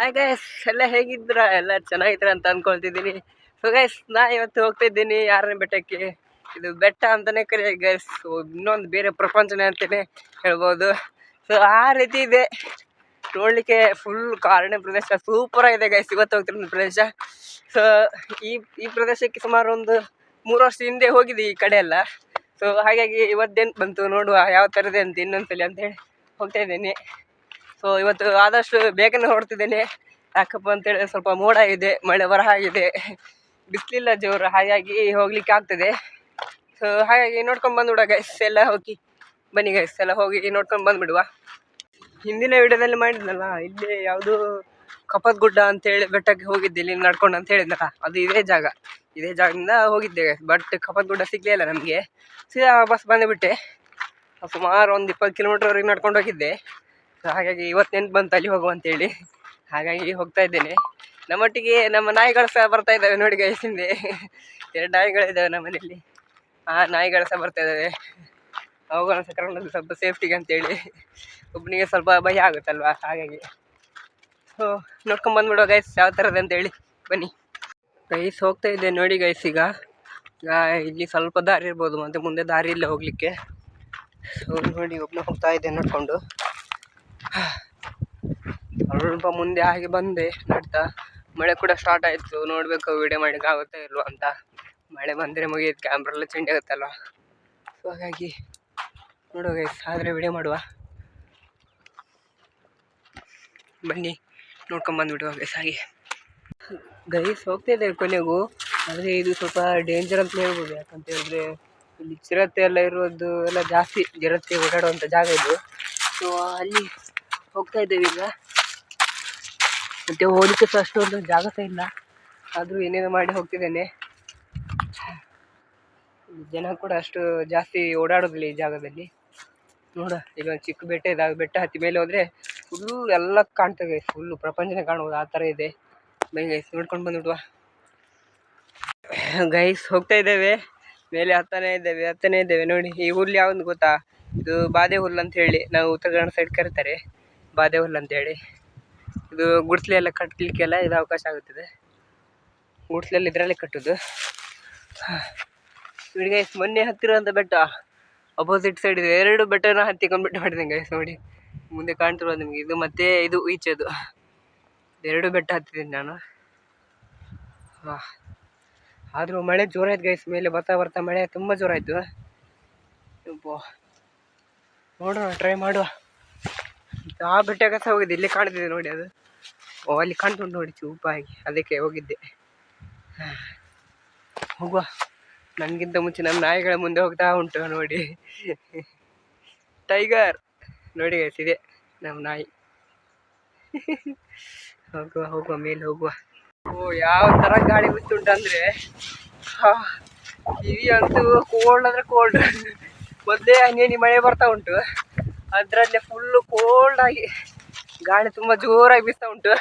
Hi guys ಎಲ್ಲ ಹೇಗಿದ್ರ ಎಲ್ಲ ಚೆನ್ನಾಗಿದ್ರ ಅಂತ ಅನ್ಕೊಳ್ತಿದ್ದೀನಿ. ಸೊ ಗೈಸ್ ನಾ ಇವತ್ತು ಹೋಗ್ತಾ ಇದ್ದೀನಿ ಯಾರನ್ನ ಬೆಟ್ಟಕ್ಕೆ. ಇದು ಬೆಟ್ಟ ಅಂತಾನೆ ಕರಿ ಗೈಸ್ ಇನ್ನೊಂದು ಬೇರೆ ಪ್ರಪಂಚನೇ ಅಂತಾನೆ ಹೇಳ್ಬೋದು. ಸೊ ಆ ರೀತಿ ಇದೆ. ನೋಡ್ಲಿಕ್ಕೆ ಫುಲ್ ಕಾರಣ ಪ್ರದೇಶ. ಸೂಪರ್ ಆಗಿದೆ ಗೈಸ್ ಇವತ್ತು ಹೋಗ್ತಿರೋ ಪ್ರದೇಶ. ಸೊ ಈ ಈ ಪ್ರದೇಶಕ್ಕೆ ಸುಮಾರು ಒಂದು ಮೂರು ವರ್ಷ ಹಿಂದೆ ಹೋಗಿದೆ ಈ ಕಡೆ ಎಲ್ಲ. ಸೊ ಹಾಗಾಗಿ ಇವತ್ತೇನು ಬಂತು ನೋಡುವ, ಯಾವ ಥರದೇ ಅಂತ ಇನ್ನೊಂದ್ಸಲಿ ಅಂತೇಳಿ ಹೋಗ್ತಾ ಇದ್ದೀನಿ. ಸೊ ಇವತ್ತು ಆದಷ್ಟು ಬೇಗನೆ ಹೊರಡ್ತಿದ್ದೇನೆ. ಯಾಕಪ್ಪ ಅಂತೇಳಿ ಸ್ವಲ್ಪ ಮೋಡ ಇದೆ, ಮಳೆ ಬರ ಆಗಿದೆ. ಬಿಸಿಲಿಲ್ಲ ಜೋರು, ಹಾಗಾಗಿ ಹೋಗ್ಲಿಕ್ಕೆ ಆಗ್ತದೆ. ಸೊ ಹಾಗಾಗಿ ನೋಡ್ಕೊಂಡು ಬಂದ್ಬಿಡುವ ಗೈಸ್ ಎಲ್ಲ ಹೋಗಿ. ಬನ್ನಿ ಗೈಸ್ ಎಲ್ಲ ಹೋಗಿ ನೋಡ್ಕೊಂಡು ಬಂದ್ಬಿಡುವ. ಹಿಂದಿನ ವಿಡಿಯೋದಲ್ಲಿ ಮಾಡಿದ್ನಲ್ಲ, ಇಲ್ಲಿ ಯಾವುದು ಕಪದ ಗುಡ್ಡ ಅಂತೇಳಿ ಬೆಟ್ಟಕ್ಕೆ ಹೋಗಿದ್ದೆ ಇಲ್ಲಿ ನಡ್ಕೊಂಡು ಅಂತ ಹೇಳಿದ್ನಲ್ಲ, ಅದು ಇದೇ ಜಾಗ. ಇದೇ ಜಾಗದಿಂದ ಹೋಗಿದ್ದೆ ಬಟ್ ಕಪದ ಗುಡ್ಡ ಸಿಗಲೇ ಇಲ್ಲ ನಮಗೆ. ಸೀದಾ ಬಸ್ ಬಂದುಬಿಟ್ಟೆ. ಸುಮಾರು ಒಂದು ಇಪ್ಪತ್ತು ಕಿಲೋಮೀಟ್ರ್ವರೆಗೆ ನಡ್ಕೊಂಡು ಹೋಗಿದ್ದೆ. ಹಾಗಾಗಿ ಇವತ್ತು ನೆನ್ಪು ಬಂತು ಅಲ್ಲಿ ಹೋಗು ಅಂತೇಳಿ. ಹಾಗಾಗಿ ಹೋಗ್ತಾ ಇದ್ದೇನೆ. ನಮ್ಮೊಟ್ಟಿಗೆ ನಮ್ಮ ನಾಯಿಗಳು ಸಹ ಬರ್ತಾ ಇದ್ದಾವೆ ನೋಡಿ ಗೈಸ್ ಹಿಂದೆ. ಎರಡು ನಾಯಿಗಳಿದ್ದಾವೆ ನಮ್ಮ ಮನೆಯಲ್ಲಿ ಆ ನಾಯಿಗಳು ಸಹ ಬರ್ತಾ ಇದ್ದಾವೆ. ಅವುಗಳನ್ನ ಸಹ ಸ್ವಲ್ಪ ಸೇಫ್ಟಿಗೆ ಅಂತೇಳಿ. ಒಬ್ಬನಿಗೆ ಸ್ವಲ್ಪ ಭಯ ಆಗುತ್ತಲ್ವಾ? ಹಾಗಾಗಿ. ಸೊ ನೋಡ್ಕೊಂಡು ಬಂದ್ಬಿಡುವ ಗೈಸ್ ಯಾವ ಥರದ್ದು ಅಂತೇಳಿ. ಬನ್ನಿ. ಗೈಸ್ ಹೋಗ್ತಾ ಇದ್ದೆ ನೋಡಿ ಗೈಸ್ ಈಗ. ಈಗ ಇಲ್ಲಿ ಸ್ವಲ್ಪ ದಾರಿ ಇರ್ಬೋದು, ಮತ್ತು ಮುಂದೆ ದಾರಿ ಇಲ್ಲ ಹೋಗಲಿಕ್ಕೆ. ಸೊ ನೋಡಿ ಒಬ್ಬನ ಹೋಗ್ತಾ ಇದ್ದೆ ನೋಡಿಕೊಂಡು. ಸ್ವಲ್ಪ ಮುಂದೆ ಹಾಗೆ ಬಂದೆ, ನಡ್ತಾ. ಮಳೆ ಕೂಡ ಸ್ಟಾರ್ಟ್ ಆಯಿತು. ನೋಡಬೇಕು ವೀಡಿಯೋ ಮಾಡಲಿಕ್ಕೆ ಆಗುತ್ತಾ ಇಲ್ವಾ ಅಂತ. ಮಳೆ ಬಂದರೆ ಮುಗಿಯುತ್ತೆ. ಕ್ಯಾಮ್ರ ಎಲ್ಲ ಚೇಂಜ್ ಆಗುತ್ತಲ್ವ? ಸೊ ಹಾಗಾಗಿ ನೋಡುವ ಗೈಸ್ ಆದರೆ ವಿಡಿಯೋ ಮಾಡುವ. ಬನ್ನಿ ನೋಡ್ಕೊಂಬಂದುಬಿಡುವ ಗೈಸ್ ಹಾಗೆ. ಗೈಸ್ ಹೋಗ್ತಾ ಇದ್ದೇವೆ ಕೊನೆಗೂ. ಆದರೆ ಇದು ಸ್ವಲ್ಪ ಡೇಂಜರ್ ಅಂತ ಹೇಳ್ಬೋದು. ಯಾಕಂತ ಹೇಳಿದ್ರೆ ಇಲ್ಲಿ ಚಿರತೆ ಎಲ್ಲ ಇರೋದು ಎಲ್ಲ ಜಾಸ್ತಿ. ಚಿರತೆ ಓಡಾಡುವಂಥ ಜಾಗ ಇದು. ಸೊ ಅಲ್ಲಿ ಹೋಗ್ತಾ ಇದ್ದೇವೆ ಈಗ. ಮತ್ತು ಹೋಲಿಕೆ ಸಹ ಅಷ್ಟೊಂದು ಜಾಗ ಸಹ ಇಲ್ಲ. ಆದರೂ ಏನೇನೋ ಮಾಡಿ ಹೋಗ್ತಿದ್ದೇನೆ. ಜನ ಕೂಡ ಅಷ್ಟು ಜಾಸ್ತಿ ಓಡಾಡೋದಿಲ್ಲ ಈ ಜಾಗದಲ್ಲಿ. ನೋಡ ಒಂದು ಚಿಕ್ಕ ಬೆಟ್ಟ ಇದೆ, ಆ ಬೆಟ್ಟ ಹತ್ತಿ ಮೇಲೆ ಹೋದರೆ ಫುಲ್ಲು ಎಲ್ಲ ಕಾಣ್ತದೆ ಫುಲ್ಲು ಪ್ರಪಂಚನೇ ಕಾಣ್ಬೋದು ಆ ಥರ ಇದೆ. ಬೈ ಗೈಸ್ ನೋಡ್ಕೊಂಡು ಬಂದ್ಬಿಡುವ. ಗೈಸ್ ಹೋಗ್ತಾ ಇದ್ದೇವೆ. ಮೇಲೆ ಹತ್ತನೇ ಇದ್ದೇವೆ ಹತ್ತನೇ ಇದ್ದೇವೆ, ನೋಡಿ, ಈ ಹುಲ್ಲು ಯಾವುದು ಗೊತ್ತಾ? ಇದು ಬಾದೆ ಹುಲ್ಲು ಅಂತ ಹೇಳಿ, ನಾವು ಉತ್ತರ ಕನ್ನಡ ಸೈಡ್ ಕರೀತಾರೆ. ಬಾದೆ ಹುಲ್ಲು ಅಂತೇಳಿ. ಇದು ಗುಡ್ಸ್ಲೆ ಎಲ್ಲ ಕಟ್ಟಲಿಕ್ಕೆಲ್ಲ ಇದು ಅವಕಾಶ ಆಗುತ್ತದೆ. ಗುಡ್ಸ್ಲೆಲ್ಲ ಇದರಲ್ಲೇ ಕಟ್ಟೋದು. ನೋಡಿ ಗೈಸ್ ಮೊನ್ನೆ ಅಂತ ಬೆಟ್ಟ ಅಪೋಸಿಟ್ ಸೈಡ್ ಇದೆ. ಎರಡು ಬೆಟ್ಟನ ಹತ್ತಿಕೊಂಡ್ಬಿಟ್ಟು ಮಾಡಿದೆ ಗೈಸ್ ನೋಡಿ. ಮುಂದೆ ಕಾಣ್ತಿರೋ ನಿಮಗೆ? ಇದು ಮತ್ತೆ ಇದು ಈಚೆದು. ಎರಡು ಬೆಟ್ಟ ಹತ್ತಿದ್ದೀನಿ ನಾನು. ಹಾಂ. ಆದರೂ ಮಳೆ ಜೋರಾಯ್ತು ಗೈಸ್ ಮೇಲೆ ಬರ್ತಾ ಬರ್ತಾ ಮಳೆ ತುಂಬ ಜೋರಾಯಿತು. ನೋಡೋಣ ಟ್ರೈ ಮಾಡುವ. ಆ ಬೆಟ್ಟಕ್ಕೆ ಸಹ ಹೋಗಿದ್ದೆ ಇಲ್ಲಿ ಕಾಣ್ತಿದೆ ನೋಡಿ ಅದು. ಓ, ಅಲ್ಲಿ ಕಾಣ್ತುಂಟು ನೋಡಿ ಚೂಪಾಗಿ, ಅದಕ್ಕೆ ಹೋಗಿದ್ದೆ. ಹೋಗುವ. ನನಗಿಂತ ಮುಂಚೆ ನಮ್ಮ ನಾಯಿಗಳ ಮುಂದೆ ಹೋಗ್ತಾ ಉಂಟು ನೋಡಿ. ಟೈಗರ್. ನೋಡಿ ಇದೆ ನಮ್ಮ ನಾಯಿ. ಹೋಗುವ ಹೋಗುವ, ಮೇಲೆ ಹೋಗುವ. ಓ, ಯಾವ ಥರ ಗಾಳಿ ಬಿತ್ತುಂಟು ಅಂದರೆ ಕಿವಿ ಅಂತೂ ಕೋಲ್ಡ್ ಅಂದರೆ ಕೋಲ್ಡ್ ಮೊದಲೇ ಹನಿ ಮಳೆ ಬರ್ತಾ ಉಂಟು. ಅದರಲ್ಲೇ ಫುಲ್ಲು ಕೋಲ್ಡ್ ಆಗಿ ಗಾಳಿ ತುಂಬ ಜೋರಾಗಿ ಬೀಸ್ತಾ ಉಂಟು.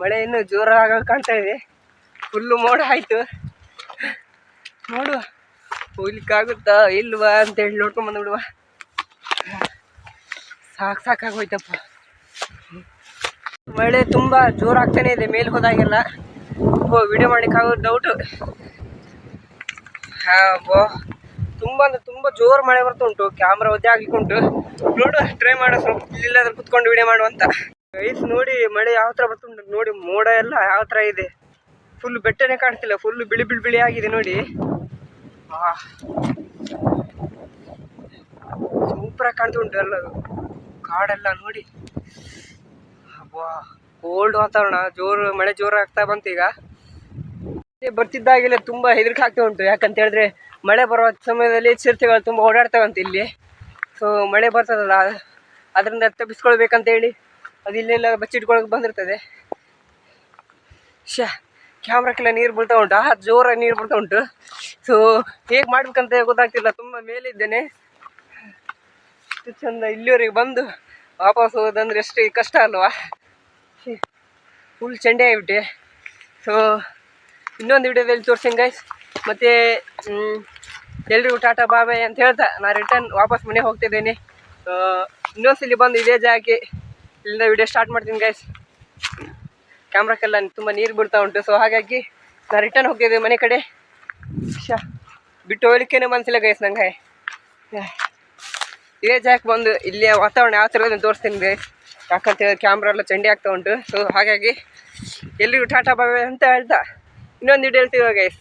ಮಳೆ ಇನ್ನೂ ಜೋರಾಗ ಕಾಣ್ತಾ ಇದೆ. ಫುಲ್ಲು ಮೋಡ ಆಯಿತು. ನೋಡುವ, ಹೋಗ್ಲಿಕ್ಕಾಗುತ್ತಾ ಇಲ್ವಾ ಅಂತೇಳಿ ನೋಡ್ಕೊಂಡು ಬಂದ್ಬಿಡುವ ಸಾಕು ಸಾಕಾಗೋಯ್ತಪ್ಪ ಮಳೆ ತುಂಬ ಜೋರಾಗ್ತಾನೆ ಇದೆ, ಮೇಲೆ ಹೋದಾಗೆಲ್ಲ. ಓ ವಿಡಿಯೋ ಮಾಡ್ಲಿಕ್ಕೆ ಡೌಟು ಹಾಂ ಹಾಬೋ ತುಂಬ ಅಂದ್ರೆ ತುಂಬಾ ಜೋರು ಮಳೆ ಬರ್ತಾ ಉಂಟು ಕ್ಯಾಮ್ರಾ ಒದ್ದೆ ಆಗ್ಲಿಕ್ಕೆ ಉಂಟು ನೋಡು ಟ್ರೈ ಮಾಡೋ, ಸ್ವಲ್ಪ ಇಲ್ಲಾದ್ರೆ ಕುತ್ಕೊಂಡು ವಿಡಿಯೋ ಮಾಡುವಂತ ಗೈಸ್ ನೋಡಿ ಮಳೆ ಯಾವ ಥರ ಬರ್ತುಂಟು ನೋಡಿ ಮೋಡ ಎಲ್ಲ ಯಾವ ಥರ ಇದೆ. ಫುಲ್ ಬೆಟ್ಟನೇ ಕಾಣ್ತಿಲ್ಲ ಫುಲ್ ಬಿಳಿ ಬಿಳಿ ಬಿಳಿ ಆಗಿದೆ ನೋಡಿ. ಸೂಪರಾಗಿ ಕಾಣ್ತಾ ಉಂಟು ಎಲ್ಲ. ಕಾಡೆಲ್ಲ ನೋಡಿ. ಅಬ್ಬಾ ಕೋಲ್ಡ್ ವಾತಾವರಣ, ಜೋರು ಮಳೆ ಜೋರು ಆಗ್ತಾ ಬಂತು ಈಗ. ಬರ್ತಿದ್ದಾಗೆಲ್ಲ ತುಂಬ ಹೆದರಿಕೆ ಆಗ್ತಾ ಉಂಟು. ಯಾಕಂತ ಹೇಳಿದ್ರೆ ಮಳೆ ಬರುವ ಸಮಯದಲ್ಲಿ ಚಿರತೆಗಳು ತುಂಬ ಓಡಾಡ್ತಾವಂತೆ ಇಲ್ಲಿ. ಸೊ ಮಳೆ ಬರ್ತದಲ್ಲ, ಅದರಿಂದ ತಪ್ಪಿಸ್ಕೊಳ್ಬೇಕಂತ ಹೇಳಿ ಅದು ಇಲ್ಲೆಲ್ಲ ಬಚ್ಚಿಟ್ಕೊಳಕ್ಕೆ ಬಂದಿರ್ತದೆ. ಶ ಕ್ಯಾಮ್ರಕ್ಕೆಲ್ಲ ನೀರು ಬೀಳ್ತಾ ಉಂಟು. ಆ ಜೋರಾಗಿ ನೀರು ಬೀಳ್ತಾ ಉಂಟು. ಸೊ ಹೇಗೆ ಮಾಡ್ಬೇಕಂತ ಗೊತ್ತಾಗ್ತಿಲ್ಲ. ತುಂಬ ಮೇಲಿದ್ದೇನೆ. ಚಂದ ಇಲ್ಲಿವರೆಗೆ ಬಂದು ವಾಪಸ್ ಹೋಗೋದಂದ್ರೆ ಎಷ್ಟು ಕಷ್ಟ ಅಲ್ವಾ? ಫುಲ್ ಚಂಡೆ ಆಗಿಬಿಟ್ಟೆ. ಸೊ ಇನ್ನೊಂದು ವಿಡಿಯೋದಲ್ಲಿ ತೋರಿಸ್ತೀನಿ ಗೈಸ್ ಮತ್ತು ಎಲ್ರಿಗೂ ಟಾಟಾ ಬಾಬಾಯ್ ಅಂತ ಹೇಳ್ತಾ ನಾನು ರಿಟರ್ನ್ ವಾಪಸ್ ಮನೆಗೆ ಹೋಗ್ತಿದ್ದೇನೆ. ಇನ್ನೊಂದ್ಸಲಿ ಬಂದು ಇದೇ ಜಾಗಕ್ಕೆ ಇಲ್ಲಿಂದ ವಿಡಿಯೋ ಸ್ಟಾರ್ಟ್ ಮಾಡ್ತೀನಿ ಗೈಸ್ ಕ್ಯಾಮ್ರಾಕ್ಕೆಲ್ಲ ತುಂಬ ನೀರು ಬಿಡ್ತಾ ಉಂಟು ಸೊ ಹಾಗಾಗಿ ನಾ ರಿಟರ್ನ್ ಹೋಗ್ತಿದ್ದೆ ಮನೆ ಕಡೆ. ಶಾ, ಬಿಟ್ಟು ಹೋಗ್ಲಿಕ್ಕೇನೆ ಮನಸ್ಸಿಲ್ಲ ಗೈಸ್ ನಂಗೆ. ಇದೇ ಜಾಕ್ ಬಂದು ಇಲ್ಲಿಯ ವಾತಾವರಣ ಯಾವ ಥರ ತೋರಿಸ್ತೀನಿ ಗೈಸ್ ಯಾಕಂತ ಹೇಳಿದ್ರೆ ಕ್ಯಾಮ್ರಾ ಎಲ್ಲ ಚಂಡಿ ಆಗ್ತಾ ಉಂಟು ಸೊ ಹಾಗಾಗಿ ಎಲ್ರಿಗೂ ಟಾಟಾ ಬಾಯ್ ಅಂತ ಹೇಳ್ತಾ. ಇನ್ನೊಂದು ವಿಡಿಯೋ ಹೇಳ್ತೀವಿ ಗೈಸ್